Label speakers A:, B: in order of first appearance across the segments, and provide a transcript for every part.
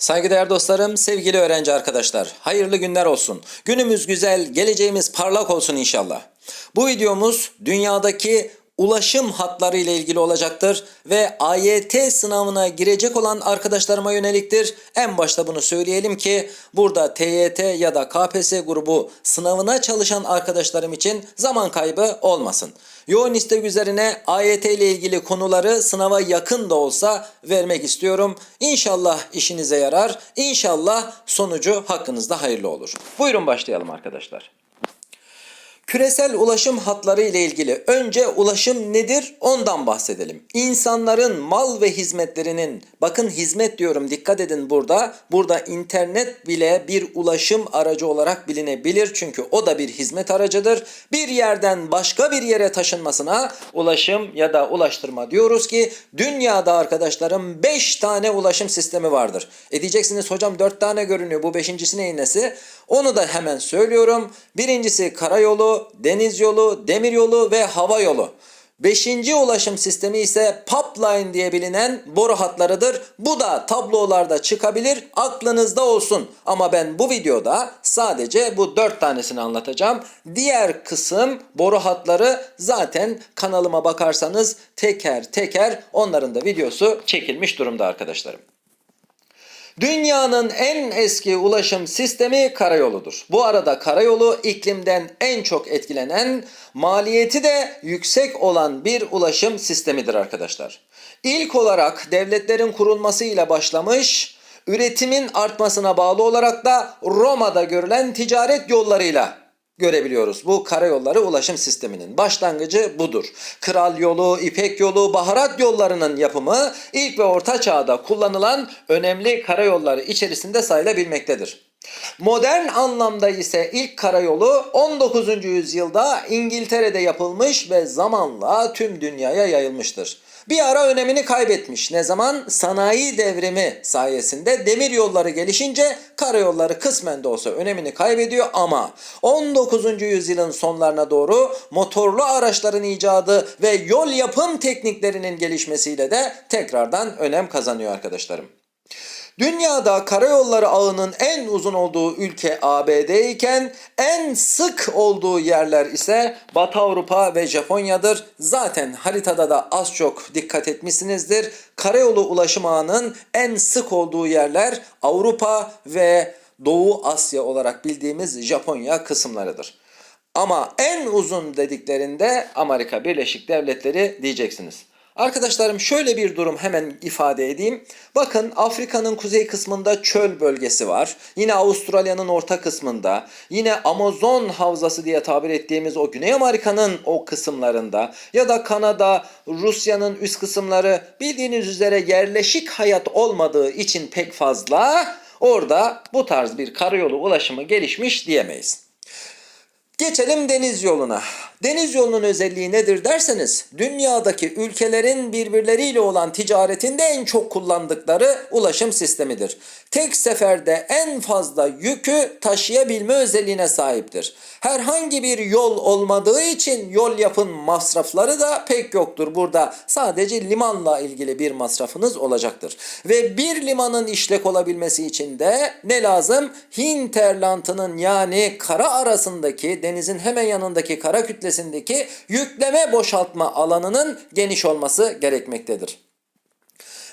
A: Saygıdeğer dostlarım, sevgili öğrenci arkadaşlar, hayırlı günler olsun. Günümüz güzel, geleceğimiz parlak olsun inşallah. Bu videomuz dünyadaki ulaşım hatları ile ilgili olacaktır ve AYT sınavına girecek olan arkadaşlarıma yöneliktir. En başta bunu söyleyelim ki burada TYT ya da KPSS grubu sınavına çalışan arkadaşlarım için zaman kaybı olmasın. Yoğun istek üzerine AYT ile ilgili konuları sınava yakın da olsa vermek istiyorum. İnşallah işinize yarar. İnşallah sonucu hakkınızda hayırlı olur. Buyurun başlayalım arkadaşlar. Küresel ulaşım hatları ile ilgili önce ulaşım nedir ondan bahsedelim. İnsanların mal ve hizmetlerinin bakın hizmet diyorum dikkat edin burada. Burada internet bile bir ulaşım aracı olarak bilinebilir. Çünkü o da bir hizmet aracıdır. Bir yerden başka bir yere taşınmasına ulaşım ya da ulaştırma diyoruz ki dünyada arkadaşlarım 5 tane ulaşım sistemi vardır. E diyeceksiniz hocam 4 tane görünüyor bu beşincisi neyin nesi? Onu da hemen söylüyorum. Birincisi karayolu, deniz yolu, demir yolu ve hava yolu. Beşinci ulaşım sistemi ise pipeline diye bilinen boru hatlarıdır. Bu da tablolarda çıkabilir. Aklınızda olsun. Ama ben bu videoda sadece bu dört tanesini anlatacağım. Diğer kısım boru hatları zaten kanalıma bakarsanız teker teker onların da videosu çekilmiş durumda arkadaşlarım. Dünyanın en eski ulaşım sistemi karayoludur. Bu arada karayolu iklimden en çok etkilenen, maliyeti de yüksek olan bir ulaşım sistemidir arkadaşlar. İlk olarak devletlerin kurulmasıyla başlamış, üretimin artmasına bağlı olarak da Roma'da görülen ticaret yollarıyla görebiliyoruz. Bu karayolları ulaşım sisteminin başlangıcı budur. Kral yolu, İpek yolu, baharat yollarının yapımı ilk ve orta çağda kullanılan önemli karayolları içerisinde sayılabilmektedir. Modern anlamda ise ilk karayolu 19. yüzyılda İngiltere'de yapılmış ve zamanla tüm dünyaya yayılmıştır. Bir ara önemini kaybetmiş. Ne zaman? Sanayi devrimi sayesinde demir yolları gelişince karayolları kısmen de olsa önemini kaybediyor ama 19. yüzyılın sonlarına doğru motorlu araçların icadı ve yol yapım tekniklerinin gelişmesiyle de tekrardan önem kazanıyor arkadaşlarım. Dünyada karayolları ağının en uzun olduğu ülke ABD iken en sık olduğu yerler ise Batı Avrupa ve Japonya'dır. Zaten haritada da az çok dikkat etmişsinizdir. Karayolu ulaşım ağının en sık olduğu yerler Avrupa ve Doğu Asya olarak bildiğimiz Japonya kısımlarıdır. Ama en uzun dediklerinde Amerika Birleşik Devletleri diyeceksiniz. Arkadaşlarım şöyle bir durum hemen ifade edeyim. Bakın Afrika'nın kuzey kısmında çöl bölgesi var. Yine Avustralya'nın orta kısmında. Yine Amazon havzası diye tabir ettiğimiz o Güney Amerika'nın o kısımlarında. Ya da Kanada, Rusya'nın üst kısımları bildiğiniz üzere yerleşik hayat olmadığı için pek fazla orada bu tarz bir karayolu ulaşımı gelişmiş diyemeyiz. Geçelim deniz yoluna. Deniz yolunun özelliği nedir derseniz dünyadaki ülkelerin birbirleriyle olan ticaretinde en çok kullandıkları ulaşım sistemidir. Tek seferde en fazla yükü taşıyabilme özelliğine sahiptir. Herhangi bir yol olmadığı için yol yapın masrafları da pek yoktur. Burada sadece limanla ilgili bir masrafınız olacaktır. Ve bir limanın işlek olabilmesi için de ne lazım? Hinterland'ının yani kara arasındaki denizin hemen yanındaki kara kütlesindeki yükleme boşaltma alanının geniş olması gerekmektedir.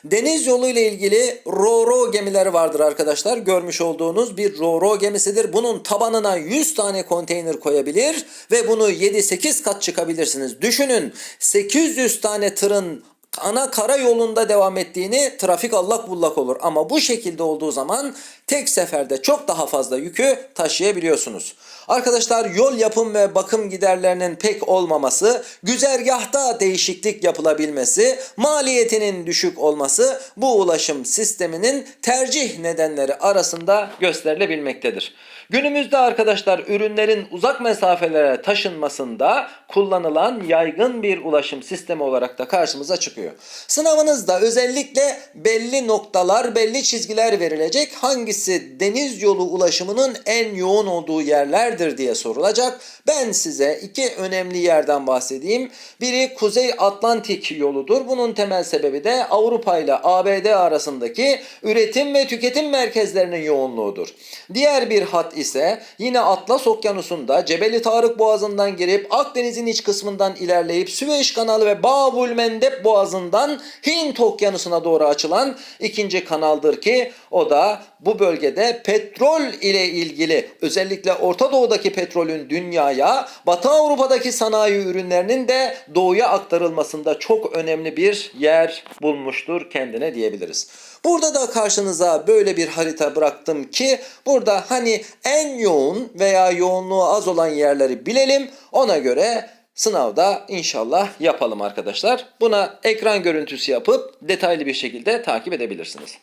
A: Deniz yolu ile ilgili ro-ro gemileri vardır arkadaşlar. Görmüş olduğunuz bir ro-ro gemisidir. Bunun tabanına 100 tane konteyner koyabilir ve bunu 7-8 kat çıkabilirsiniz. Düşünün 800 tane tırın ana kara yolunda devam ettiğini trafik allak bullak olur. Ama bu şekilde olduğu zaman tek seferde çok daha fazla yükü taşıyabiliyorsunuz. Arkadaşlar yol yapım ve bakım giderlerinin pek olmaması, güzergahta değişiklik yapılabilmesi, maliyetinin düşük olması bu ulaşım sisteminin tercih nedenleri arasında gösterilebilmektedir. Günümüzde arkadaşlar ürünlerin uzak mesafelere taşınmasında kullanılan yaygın bir ulaşım sistemi olarak da karşımıza çıkıyor. Sınavınızda özellikle belli noktalar, belli çizgiler verilecek. Hangisi deniz yolu ulaşımının en yoğun olduğu yerlerdir diye sorulacak. Ben size iki önemli yerden bahsedeyim. Biri Kuzey Atlantik yoludur. Bunun temel sebebi de Avrupa ile ABD arasındaki üretim ve tüketim merkezlerinin yoğunluğudur. Diğer bir hat ise yine Atlas Okyanusu'nda Cebeli Tarık Boğazı'ndan girip Akdeniz'in iç kısmından ilerleyip Süveyş Kanalı ve Babul Mendeb Boğazı'ndan Hint Okyanusu'na doğru açılan ikinci kanaldır ki o da bu bölgede petrol ile ilgili özellikle Orta Doğu'daki petrolün dünyaya, Batı Avrupa'daki sanayi ürünlerinin de doğuya aktarılmasında çok önemli bir yer bulmuştur kendine diyebiliriz. Burada da karşınıza böyle bir harita bıraktım ki burada hani en yoğun veya yoğunluğu az olan yerleri bilelim. Ona göre sınavda inşallah yapalım arkadaşlar. Buna ekran görüntüsü yapıp detaylı bir şekilde takip edebilirsiniz.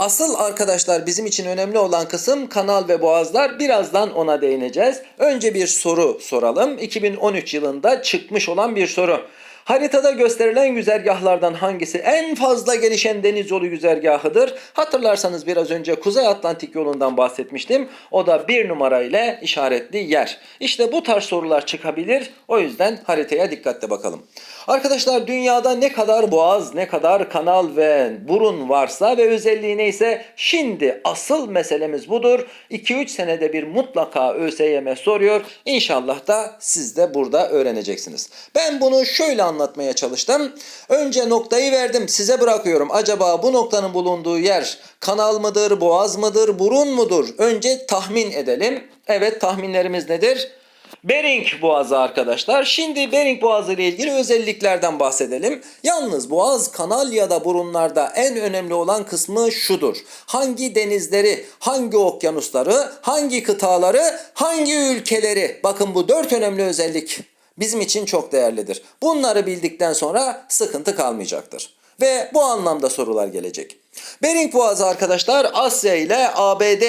A: Asıl arkadaşlar bizim için önemli olan kısım kanal ve boğazlar. Birazdan ona değineceğiz. Önce bir soru soralım. 2013 yılında çıkmış olan bir soru. Haritada gösterilen güzergahlardan hangisi en fazla gelişen deniz yolu güzergahıdır? Hatırlarsanız biraz önce Kuzey Atlantik yolundan bahsetmiştim. O da bir numara ile işaretli yer. İşte bu tarz sorular çıkabilir. O yüzden haritaya dikkatle bakalım. Arkadaşlar dünyada ne kadar boğaz, ne kadar kanal ve burun varsa ve özelliği neyse şimdi asıl meselemiz budur. 2-3 senede bir mutlaka ÖSYM soruyor. İnşallah da siz de burada öğreneceksiniz. Ben bunu şöyle anlatmaya çalıştım. Önce noktayı verdim size bırakıyorum. Acaba bu noktanın bulunduğu yer kanal mıdır, boğaz mıdır, burun mudur? Önce tahmin edelim. Evet tahminlerimiz nedir? Bering Boğazı arkadaşlar. Şimdi Bering Boğazı ile ilgili özelliklerden bahsedelim. Yalnız boğaz, kanal ya da burunlarda en önemli olan kısmı şudur. Hangi denizleri, hangi okyanusları, hangi kıtaları, hangi ülkeleri? Bakın bu dört önemli özellik bizim için çok değerlidir. Bunları bildikten sonra sıkıntı kalmayacaktır. Ve bu anlamda sorular gelecek. Bering Boğazı arkadaşlar Asya ile ABD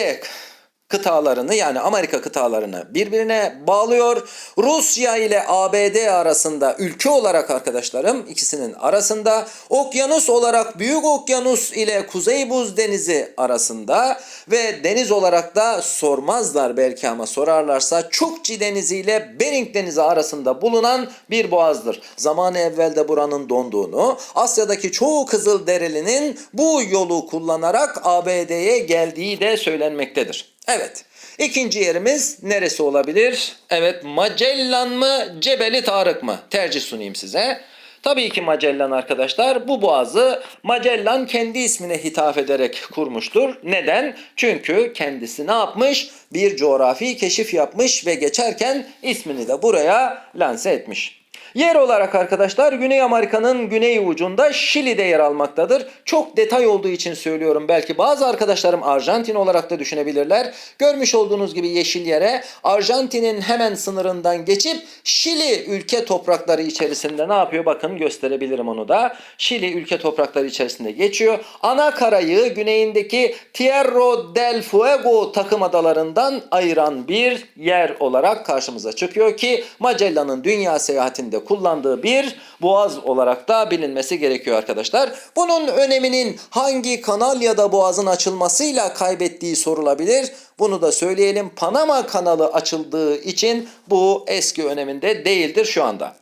A: kıtalarını yani Amerika kıtalarını birbirine bağlıyor. Rusya ile ABD arasında ülke olarak arkadaşlarım ikisinin arasında okyanus olarak Büyük Okyanus ile Kuzey Buz Denizi arasında ve deniz olarak da sormazlar belki ama sorarlarsa Çukçi Denizi ile Bering Denizi arasında bulunan bir boğazdır. Zamanı evvelde buranın donduğunu, Asya'daki çoğu Kızıl Derili'nin bu yolu kullanarak ABD'ye geldiği de söylenmektedir. Evet. İkinci yerimiz neresi olabilir? Evet Magellan mı Cebeli Tarık mı? Tercih sunayım size. Tabii ki Magellan arkadaşlar bu boğazı Magellan kendi ismine hitap ederek kurmuştur. Neden? Çünkü kendisi ne yapmış? Bir coğrafi keşif yapmış ve geçerken ismini de buraya lanse etmiş. Yer olarak arkadaşlar Güney Amerika'nın güney ucunda Şili'de yer almaktadır. Çok detay olduğu için söylüyorum. Belki bazı arkadaşlarım Arjantin olarak da düşünebilirler. Görmüş olduğunuz gibi yeşil yere Arjantin'in hemen sınırından geçip Şili ülke toprakları içerisinde ne yapıyor? Bakın gösterebilirim onu da. Şili ülke toprakları içerisinde geçiyor. Ana karayı güneyindeki Tierra del Fuego takım adalarından ayıran bir yer olarak karşımıza çıkıyor ki Magellan'ın dünya seyahatinde kullandığı bir boğaz olarak da bilinmesi gerekiyor arkadaşlar. Bunun öneminin hangi kanal ya da boğazın açılmasıyla kaybettiği sorulabilir. Bunu da söyleyelim. Panama kanalı açıldığı için bu eski öneminde değildir şu anda.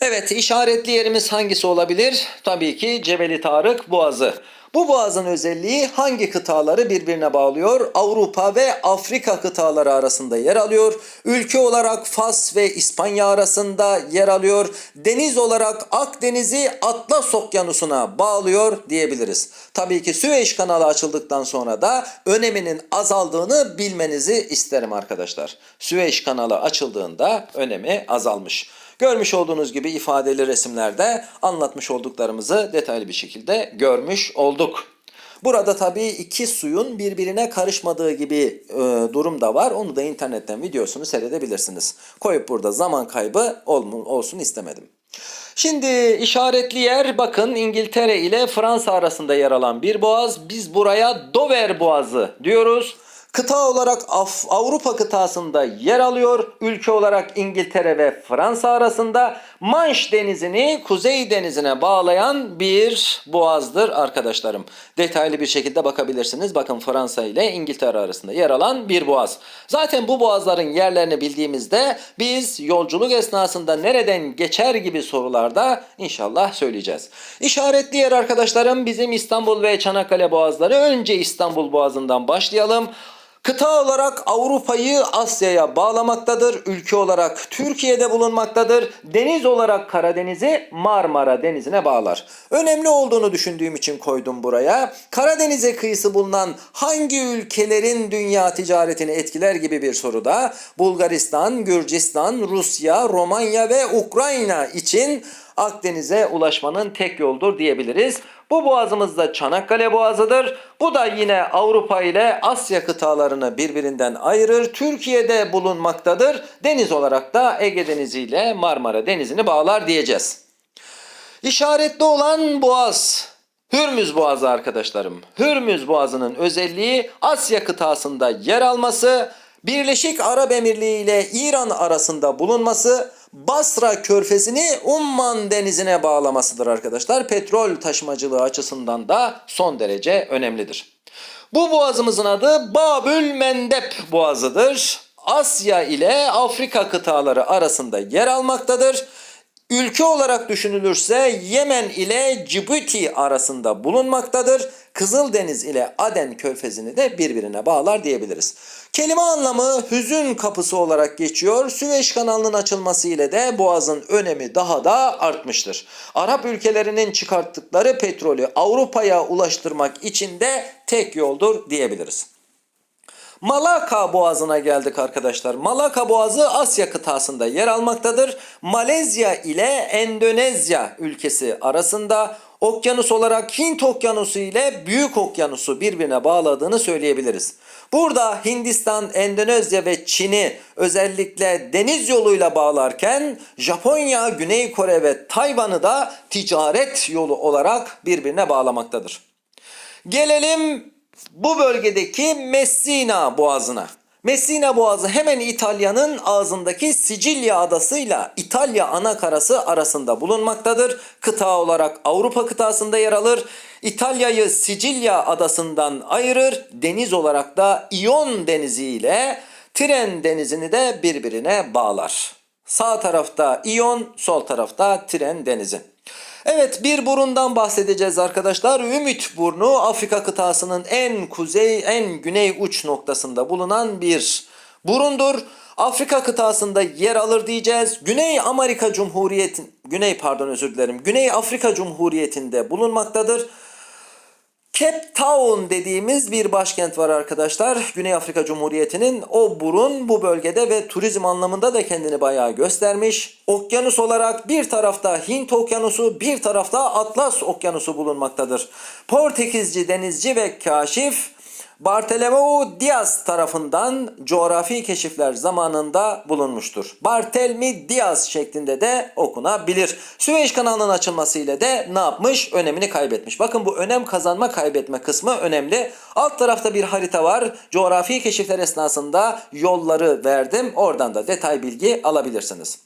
A: Evet işaretli yerimiz hangisi olabilir? Tabii ki Cebeli Tarık Boğazı. Bu boğazın özelliği hangi kıtaları birbirine bağlıyor? Avrupa ve Afrika kıtaları arasında yer alıyor. Ülke olarak Fas ve İspanya arasında yer alıyor. Deniz olarak Akdeniz'i Atlas Okyanusu'na bağlıyor diyebiliriz. Tabii ki Süveyş kanalı açıldıktan sonra da öneminin azaldığını bilmenizi isterim arkadaşlar. Süveyş kanalı açıldığında önemi azalmış. Görmüş olduğunuz gibi ifadeli resimlerde anlatmış olduklarımızı detaylı bir şekilde görmüş olduk. Burada tabii iki suyun birbirine karışmadığı gibi e, durum da var. Onu da internetten videosunu seyredebilirsiniz. Koyup burada zaman kaybı olsun istemedim. Şimdi işaretli yer bakın İngiltere ile Fransa arasında yer alan bir boğaz. Biz buraya Dover Boğazı diyoruz. Kıta olarak Avrupa kıtasında yer alıyor. Ülke olarak İngiltere ve Fransa arasında Manş denizini Kuzey denizine bağlayan bir boğazdır arkadaşlarım. Detaylı bir şekilde bakabilirsiniz. Bakın Fransa ile İngiltere arasında yer alan bir boğaz. Zaten bu boğazların yerlerini bildiğimizde biz yolculuk esnasında nereden geçer gibi sorularda inşallah söyleyeceğiz. İşaretli yer arkadaşlarım bizim İstanbul ve Çanakkale boğazları. Önce İstanbul boğazından başlayalım. Kıta olarak Avrupa'yı Asya'ya bağlamaktadır. Ülke olarak Türkiye'de bulunmaktadır. Deniz olarak Karadeniz'i Marmara Denizi'ne bağlar. Önemli olduğunu düşündüğüm için koydum buraya. Karadeniz'e kıyısı bulunan hangi ülkelerin dünya ticaretini etkiler gibi bir soruda Bulgaristan, Gürcistan, Rusya, Romanya ve Ukrayna için Akdeniz'e ulaşmanın tek yoldur diyebiliriz. Bu boğazımız da Çanakkale Boğazı'dır. Bu da yine Avrupa ile Asya kıtalarını birbirinden ayırır. Türkiye'de bulunmaktadır. Deniz olarak da Ege Denizi ile Marmara Denizi'ni bağlar diyeceğiz. İşaretli olan boğaz. Hürmüz Boğazı arkadaşlarım. Hürmüz Boğazı'nın özelliği Asya kıtasında yer alması, Birleşik Arap Emirliği ile İran arasında bulunması, Basra körfezini Umman denizine bağlamasıdır arkadaşlar. Petrol taşımacılığı açısından da son derece önemlidir. Bu boğazımızın adı Babül Mendep Boğazı'dır. Asya ile Afrika kıtaları arasında yer almaktadır. Ülke olarak düşünülürse Yemen ile Cibuti arasında bulunmaktadır. Kızıldeniz ile Aden körfezini de birbirine bağlar diyebiliriz. Kelime anlamı hüzün kapısı olarak geçiyor. Süveyş kanalının açılması ile de boğazın önemi daha da artmıştır. Arap ülkelerinin çıkarttıkları petrolü Avrupa'ya ulaştırmak için de tek yoldur diyebiliriz. Malaka Boğazı'na geldik arkadaşlar. Malaka Boğazı Asya kıtasında yer almaktadır. Malezya ile Endonezya ülkesi arasında okyanus olarak Hint Okyanusu ile Büyük Okyanusu birbirine bağladığını söyleyebiliriz. Burada Hindistan, Endonezya ve Çin'i özellikle deniz yoluyla bağlarken Japonya, Güney Kore ve Tayvan'ı da ticaret yolu olarak birbirine bağlamaktadır. Gelelim bu bölgedeki Messina Boğazı'na. Messina Boğazı hemen İtalya'nın ağzındaki Sicilya adasıyla İtalya ana karası arasında bulunmaktadır. Kıta olarak Avrupa kıtasında yer alır. İtalya'yı Sicilya adasından ayırır. Deniz olarak da İyon Denizi ile Tren Denizi'ni de birbirine bağlar. Sağ tarafta İyon, sol tarafta Tren Denizi. Evet bir burundan bahsedeceğiz arkadaşlar. Ümit Burnu Afrika kıtasının en kuzey en güney uç noktasında bulunan bir burundur. Afrika kıtasında yer alır diyeceğiz. Güney Amerika Cumhuriyeti Güney pardon özür dilerim. Güney Afrika Cumhuriyeti'nde bulunmaktadır. Cape Town dediğimiz bir başkent var arkadaşlar. Güney Afrika Cumhuriyeti'nin o burun bu bölgede ve turizm anlamında da kendini bayağı göstermiş. Okyanus olarak bir tarafta Hint Okyanusu, bir tarafta Atlas Okyanusu bulunmaktadır. Portekizci denizci ve kaşif Bartolomeu Diaz tarafından coğrafi keşifler zamanında bulunmuştur. Bartelmi Diaz şeklinde de okunabilir. Süveyş kanalının açılmasıyla de ne yapmış? Önemini kaybetmiş. Bakın bu önem kazanma kaybetme kısmı önemli. Alt tarafta bir harita var. Coğrafi keşifler esnasında yolları verdim. Oradan da detay bilgi alabilirsiniz.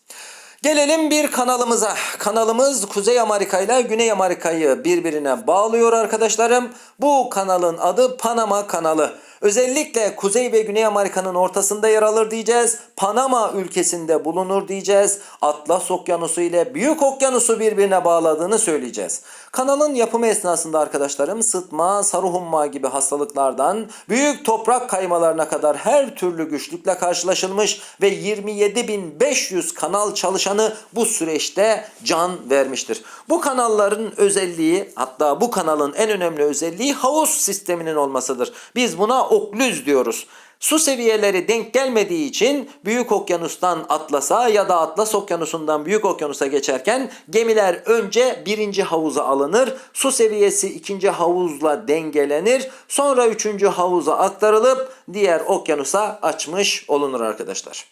A: Gelelim bir kanalımıza. Kanalımız Kuzey Amerika ile Güney Amerika'yı birbirine bağlıyor arkadaşlarım. Bu kanalın adı Panama kanalı. Özellikle Kuzey ve Güney Amerika'nın ortasında yer alır diyeceğiz. Panama ülkesinde bulunur diyeceğiz. Atlas Okyanusu ile Büyük Okyanusu birbirine bağladığını söyleyeceğiz. Kanalın yapımı esnasında arkadaşlarım sıtma, sarı humma gibi hastalıklardan büyük toprak kaymalarına kadar her türlü güçlükle karşılaşılmış ve 27.500 kanal çalışanı bu süreçte can vermiştir. Bu kanalların özelliği hatta bu kanalın en önemli özelliği havuz sisteminin olmasıdır. Biz buna oklüz diyoruz. Su seviyeleri denk gelmediği için Büyük Okyanus'tan Atlas'a ya da Atlas Okyanusu'ndan Büyük Okyanus'a geçerken gemiler önce birinci havuza alınır. Su seviyesi ikinci havuzla dengelenir. Sonra üçüncü havuza aktarılıp diğer okyanusa açmış olunur arkadaşlar.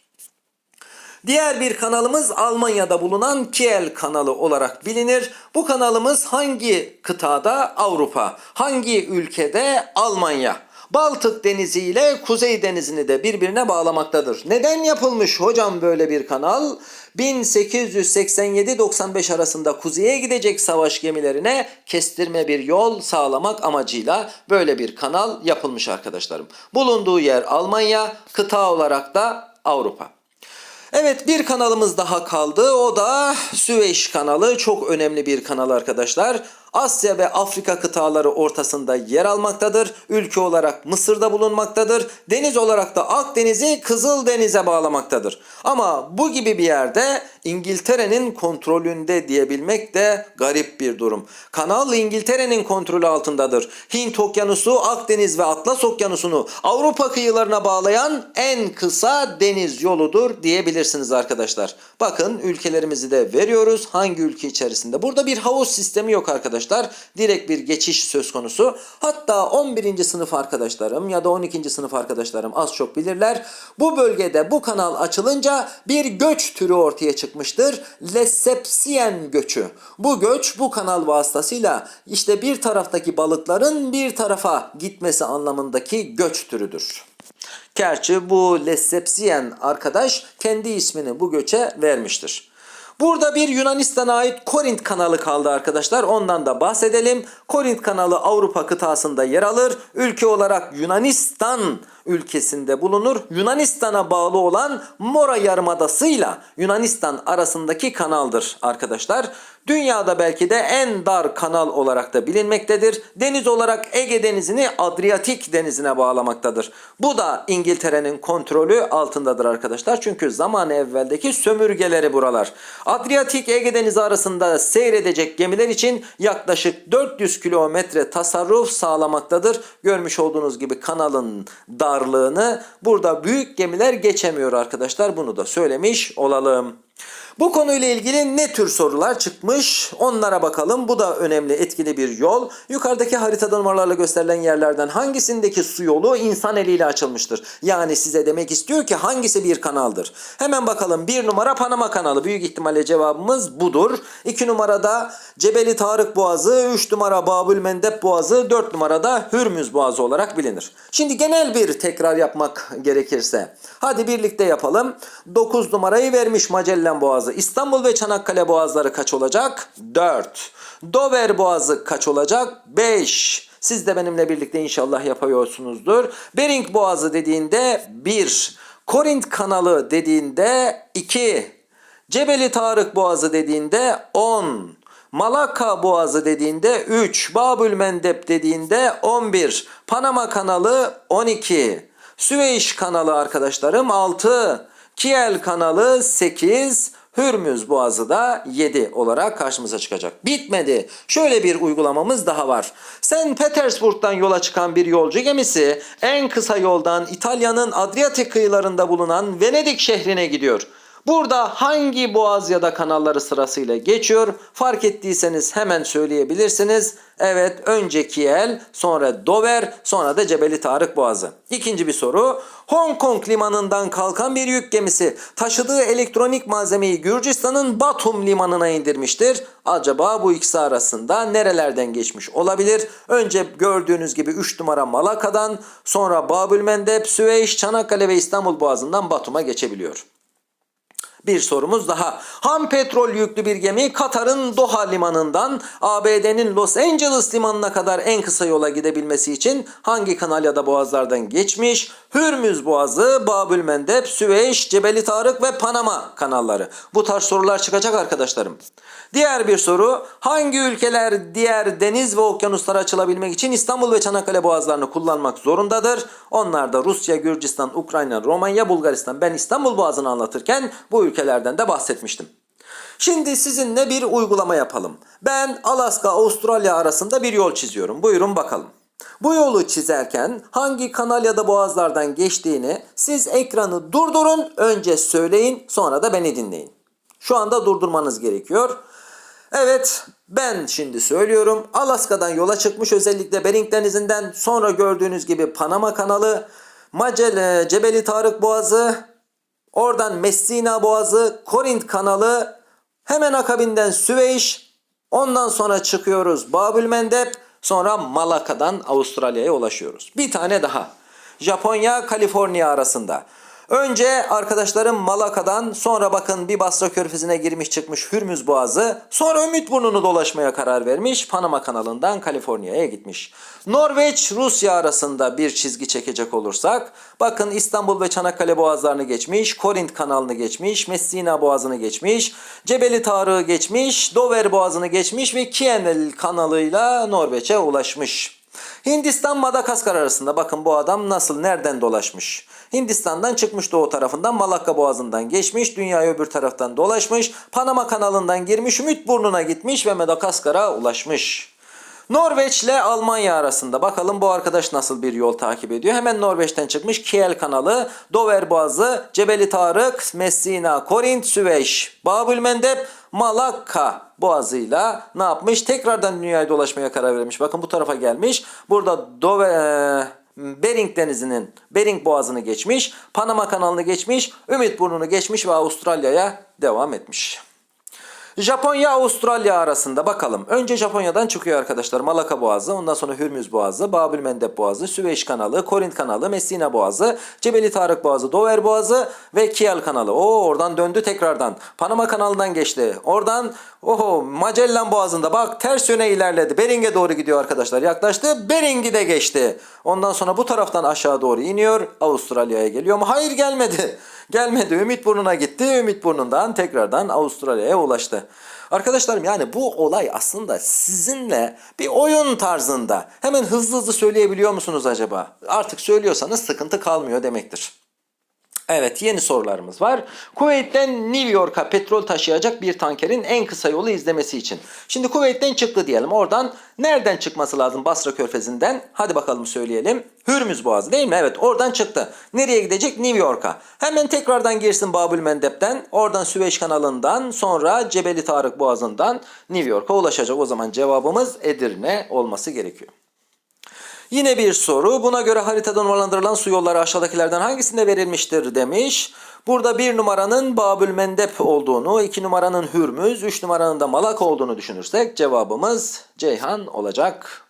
A: Diğer bir kanalımız Almanya'da bulunan Kiel kanalı olarak bilinir. Bu kanalımız hangi kıtada? Avrupa. Hangi ülkede? Almanya. Baltık Denizi ile Kuzey Denizi'ni de birbirine bağlamaktadır. Neden yapılmış hocam böyle bir kanal? 1887-95 arasında kuzeye gidecek savaş gemilerine kestirme bir yol sağlamak amacıyla böyle bir kanal yapılmış arkadaşlarım. Bulunduğu yer Almanya, kıta olarak da Avrupa. Evet bir kanalımız daha kaldı. O da Süveyş kanalı. Çok önemli bir kanal arkadaşlar. Asya ve Afrika kıtaları ortasında yer almaktadır. Ülke olarak Mısır'da bulunmaktadır. Deniz olarak da Akdeniz'i Kızıldeniz'e bağlamaktadır. Ama bu gibi bir yerde İngiltere'nin kontrolünde diyebilmek de garip bir durum. Kanal İngiltere'nin kontrolü altındadır. Hint Okyanusu, Akdeniz ve Atlas Okyanusu'nu Avrupa kıyılarına bağlayan en kısa deniz yoludur diyebilirsiniz arkadaşlar. Bakın ülkelerimizi de veriyoruz. Hangi ülke içerisinde? Burada bir havuz sistemi yok arkadaşlar. Direkt bir geçiş söz konusu. Hatta 11. sınıf arkadaşlarım ya da 12. sınıf arkadaşlarım az çok bilirler. Bu bölgede bu kanal açılınca bir göç türü ortaya çıkmıştır. Lesepsiyen göçü. Bu göç bu kanal vasıtasıyla işte bir taraftaki balıkların bir tarafa gitmesi anlamındaki göç türüdür. Gerçi bu Lesepsiyen arkadaş kendi ismini bu göçe vermiştir. Burada bir Yunanistan'a ait Korint kanalı kaldı arkadaşlar. Ondan da bahsedelim. Korint kanalı Avrupa kıtasında yer alır. Ülke olarak Yunanistan ülkesinde bulunur. Yunanistan'a bağlı olan Mora Yarımadası'yla Yunanistan arasındaki kanaldır arkadaşlar. Dünyada belki de en dar kanal olarak da bilinmektedir. Deniz olarak Ege Denizi'ni Adriyatik Denizi'ne bağlamaktadır. Bu da İngiltere'nin kontrolü altındadır arkadaşlar. Çünkü zaman evveldeki sömürgeleri buralar. Adriyatik Ege Denizi arasında seyredecek gemiler için yaklaşık 400 kilometre tasarruf sağlamaktadır. Görmüş olduğunuz gibi kanalın darlığını burada büyük gemiler geçemiyor arkadaşlar. Bunu da söylemiş olalım. Bu konuyla ilgili ne tür sorular çıkmış onlara bakalım. Bu da önemli etkili bir yol. Yukarıdaki haritada numaralarla gösterilen yerlerden hangisindeki su yolu insan eliyle açılmıştır? Yani size demek istiyor ki hangisi bir kanaldır? Hemen bakalım. Bir numara Panama kanalı. Büyük ihtimalle cevabımız budur. İki numarada Cebeli Tarık Boğazı. Üç numara Babül Mendeb Boğazı. Dört numarada Hürmüz Boğazı olarak bilinir. Şimdi genel bir tekrar yapmak gerekirse. Hadi birlikte yapalım. 9 numarayı vermiş Magellan Boğazı. İstanbul ve Çanakkale boğazları kaç olacak? 4. Dover Boğazı kaç olacak? 5. Siz de benimle birlikte inşallah yapıyorsunuzdur. Bering Boğazı dediğinde 1. Korint Kanalı dediğinde 2. Cebeli Tarık Boğazı dediğinde 10. Malakka Boğazı dediğinde 3. Babül Mendeb dediğinde 11. Panama Kanalı 12. Süveyş kanalı arkadaşlarım 6. Kiel kanalı 8. Hürmüz Boğazı da 7 olarak karşımıza çıkacak. Bitmedi. Şöyle bir uygulamamız daha var. St. Petersburg'dan yola çıkan bir yolcu gemisi en kısa yoldan İtalya'nın Adriyatik kıyılarında bulunan Venedik şehrine gidiyor. Burada hangi boğaz ya da kanalları sırasıyla geçiyor? Fark ettiyseniz hemen söyleyebilirsiniz. Evet önce Kiel, sonra Dover, sonra da Cebeli Tarık Boğazı. İkinci bir soru. Hong Kong limanından kalkan bir yük gemisi taşıdığı elektronik malzemeyi Gürcistan'ın Batum limanına indirmiştir. Acaba bu ikisi arasında nerelerden geçmiş olabilir? Önce gördüğünüz gibi 3 numara Malaka'dan, sonra Babülmendeb, Süveyş, Çanakkale ve İstanbul Boğazı'ndan Batum'a geçebiliyor. Bir sorumuz daha. Ham petrol yüklü bir gemi Katar'ın Doha limanından ABD'nin Los Angeles limanına kadar en kısa yola gidebilmesi için hangi kanal ya da boğazlardan geçmiş? Hürmüz Boğazı, Babül Mendeb, Süveyş, Cebeli Tarık ve Panama kanalları. Bu tarz sorular çıkacak arkadaşlarım. Diğer bir soru. Hangi ülkeler diğer deniz ve okyanuslara açılabilmek için İstanbul ve Çanakkale boğazlarını kullanmak zorundadır? Onlar da Rusya, Gürcistan, Ukrayna, Romanya, Bulgaristan. Ben İstanbul Boğazı'nı anlatırken bu ülkelerden de bahsetmiştim. Şimdi sizinle bir uygulama yapalım. Ben Alaska, Avustralya arasında bir yol çiziyorum. Buyurun bakalım. Bu yolu çizerken hangi kanal ya da boğazlardan geçtiğini siz ekranı durdurun, önce söyleyin, sonra da beni dinleyin. Şu anda durdurmanız gerekiyor. Evet ben şimdi söylüyorum. Alaska'dan yola çıkmış özellikle Bering Denizi'nden sonra gördüğünüz gibi Panama kanalı, Macele, Cebeli Tarık Boğazı, oradan Messina Boğazı, Korint kanalı, hemen akabinden Süveyş, ondan sonra çıkıyoruz Babül Mendeb, Sonra Malaka'dan Avustralya'ya ulaşıyoruz. Bir tane daha. Japonya, Kaliforniya arasında. Önce arkadaşlarım Malaka'dan sonra bakın bir Basra Körfezi'ne girmiş çıkmış Hürmüz Boğazı. Sonra Ümit Burnu'nu dolaşmaya karar vermiş. Panama kanalından Kaliforniya'ya gitmiş. Norveç Rusya arasında bir çizgi çekecek olursak bakın İstanbul ve Çanakkale boğazlarını geçmiş. Korint kanalını geçmiş. Messina boğazını geçmiş. Cebeli Tarık'ı geçmiş. Dover boğazını geçmiş ve Kienel kanalıyla Norveç'e ulaşmış. Hindistan Madagaskar arasında bakın bu adam nasıl nereden dolaşmış. Hindistan'dan çıkmış doğu tarafından Malakka Boğazı'ndan geçmiş, dünyayı öbür taraftan dolaşmış, Panama kanalından girmiş, Ümit Burnu'na gitmiş ve Madagaskar'a ulaşmış. Norveç ile Almanya arasında bakalım bu arkadaş nasıl bir yol takip ediyor. Hemen Norveç'ten çıkmış Kiel kanalı, Dover Boğazı, Cebeli Tarık, Messina, Korint, Süveyş, Babül Mendeb, Malakka boğazıyla ne yapmış? Tekrardan dünyayı dolaşmaya karar vermiş. Bakın bu tarafa gelmiş. Burada Dover, Bering Denizi'nin Bering Boğazı'nı geçmiş. Panama kanalını geçmiş. Ümit Burnu'nu geçmiş ve Avustralya'ya devam etmiş. Japonya Avustralya arasında bakalım. Önce Japonya'dan çıkıyor arkadaşlar. Malaka Boğazı, ondan sonra Hürmüz Boğazı, Babül Mendeb Boğazı, Süveyş Kanalı, Korint Kanalı, Messina Boğazı, Cebeli Tarık Boğazı, Dover Boğazı ve Kiel Kanalı. Oo oradan döndü tekrardan. Panama Kanalı'ndan geçti. Oradan oho Magellan Boğazı'nda bak ters yöne ilerledi. Bering'e doğru gidiyor arkadaşlar. Yaklaştı. Bering'i de geçti. Ondan sonra bu taraftan aşağı doğru iniyor. Avustralya'ya geliyor mu? Hayır gelmedi. Gelmedi. Ümit Burnu'na gitti. Ümit Burnu'ndan tekrardan Avustralya'ya ulaştı. Arkadaşlarım yani bu olay aslında sizinle bir oyun tarzında. Hemen hızlı hızlı söyleyebiliyor musunuz acaba? Artık söylüyorsanız sıkıntı kalmıyor demektir. Evet yeni sorularımız var. Kuveyt'ten New York'a petrol taşıyacak bir tankerin en kısa yolu izlemesi için. Şimdi Kuveyt'ten çıktı diyelim. Oradan nereden çıkması lazım Basra Körfezi'nden? Hadi bakalım söyleyelim. Hürmüz Boğazı değil mi? Evet oradan çıktı. Nereye gidecek? New York'a. Hemen tekrardan girsin Babül Mendeb'den. Oradan Süveyş kanalından sonra Cebeli Tarık Boğazı'ndan New York'a ulaşacak. O zaman cevabımız Edirne olması gerekiyor. Yine bir soru. Buna göre haritada numaralandırılan su yolları aşağıdakilerden hangisinde verilmiştir demiş. Burada bir numaranın Babül Mendeb olduğunu, iki numaranın Hürmüz, üç numaranın da Malak olduğunu düşünürsek cevabımız Ceyhan olacak.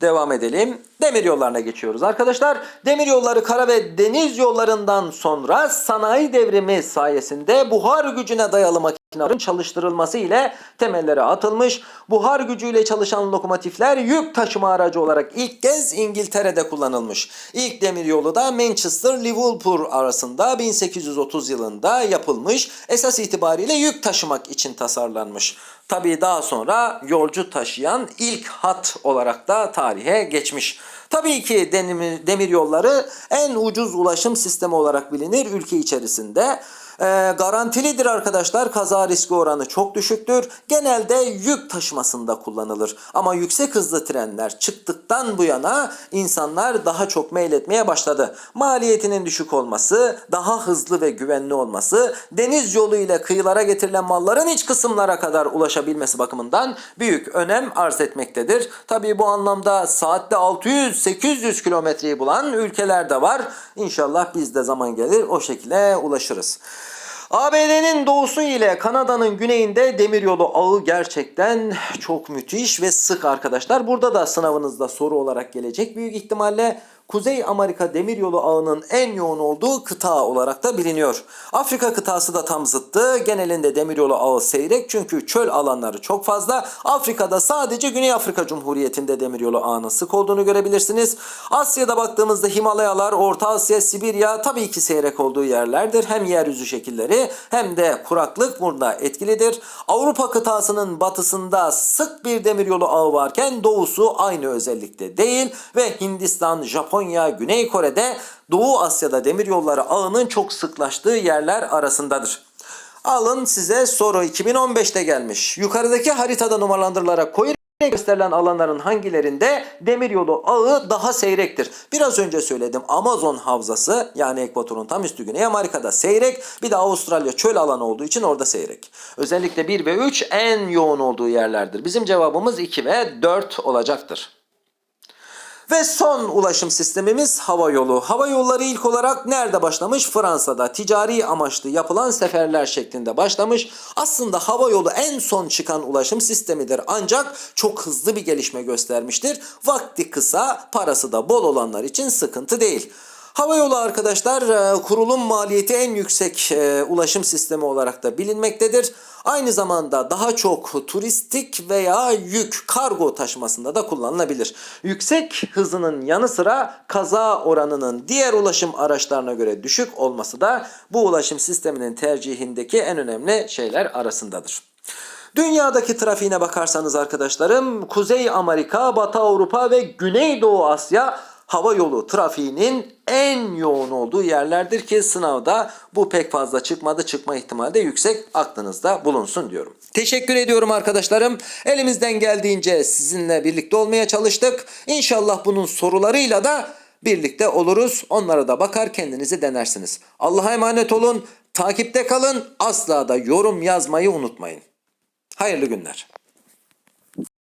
A: Devam edelim. Demir yollarına geçiyoruz arkadaşlar. Demir yolları kara ve deniz yollarından sonra sanayi devrimi sayesinde buhar gücüne dayalı makinelerin çalıştırılması ile temelleri atılmış. Buhar gücüyle çalışan lokomotifler yük taşıma aracı olarak ilk kez İngiltere'de kullanılmış. İlk demir yolu da Manchester-Liverpool arasında 1830 yılında yapılmış. Esas itibariyle yük taşımak için tasarlanmış. Tabii daha sonra yolcu taşıyan ilk hat olarak da tarihe geçmiş. Tabii ki demir, demir yolları en ucuz ulaşım sistemi olarak bilinir ülke içerisinde. Ee, garantilidir arkadaşlar. Kaza riski oranı çok düşüktür. Genelde yük taşımasında kullanılır. Ama yüksek hızlı trenler çıktıktan bu yana insanlar daha çok meyletmeye başladı. Maliyetinin düşük olması, daha hızlı ve güvenli olması, deniz yolu ile kıyılara getirilen malların iç kısımlara kadar ulaşabilmesi bakımından büyük önem arz etmektedir. Tabii bu anlamda saatte 600-800 kilometreyi bulan ülkeler de var. İnşallah biz de zaman gelir o şekilde ulaşırız. ABD'nin doğusu ile Kanada'nın güneyinde demiryolu ağı gerçekten çok müthiş ve sık arkadaşlar. Burada da sınavınızda soru olarak gelecek büyük ihtimalle. Kuzey Amerika demiryolu ağının en yoğun olduğu kıta olarak da biliniyor. Afrika kıtası da tam zıttı. Genelinde demiryolu ağı seyrek çünkü çöl alanları çok fazla. Afrika'da sadece Güney Afrika Cumhuriyeti'nde demiryolu ağının sık olduğunu görebilirsiniz. Asya'da baktığımızda Himalayalar, Orta Asya, Sibirya tabii ki seyrek olduğu yerlerdir. Hem yeryüzü şekilleri hem de kuraklık burada etkilidir. Avrupa kıtasının batısında sık bir demiryolu ağı varken doğusu aynı özellikte değil ve Hindistan, Japonya, Güney Kore'de Doğu Asya'da demiryolları ağının çok sıklaştığı yerler arasındadır. Alın size soru 2015'te gelmiş. Yukarıdaki haritada numaralandırılarak koyu gösterilen alanların hangilerinde demiryolu ağı daha seyrektir? Biraz önce söyledim Amazon havzası yani ekvatorun tam üstü Güney Amerika'da seyrek bir de Avustralya çöl alanı olduğu için orada seyrek. Özellikle 1 ve 3 en yoğun olduğu yerlerdir. Bizim cevabımız 2 ve 4 olacaktır. Ve son ulaşım sistemimiz hava yolu. Hava yolları ilk olarak nerede başlamış? Fransa'da ticari amaçlı yapılan seferler şeklinde başlamış. Aslında hava yolu en son çıkan ulaşım sistemidir ancak çok hızlı bir gelişme göstermiştir. Vakti kısa, parası da bol olanlar için sıkıntı değil. Hava yolu arkadaşlar e, kurulum maliyeti en yüksek e, ulaşım sistemi olarak da bilinmektedir. Aynı zamanda daha çok turistik veya yük kargo taşımasında da kullanılabilir. Yüksek hızının yanı sıra kaza oranının diğer ulaşım araçlarına göre düşük olması da bu ulaşım sisteminin tercihindeki en önemli şeyler arasındadır. Dünyadaki trafiğine bakarsanız arkadaşlarım Kuzey Amerika, Batı Avrupa ve Güneydoğu Asya hava yolu trafiğinin en yoğun olduğu yerlerdir ki sınavda bu pek fazla çıkmadı çıkma ihtimali de yüksek aklınızda bulunsun diyorum. Teşekkür ediyorum arkadaşlarım. Elimizden geldiğince sizinle birlikte olmaya çalıştık. İnşallah bunun sorularıyla da birlikte oluruz. Onlara da bakar kendinizi denersiniz. Allah'a emanet olun. Takipte kalın. Asla da yorum yazmayı unutmayın. Hayırlı günler.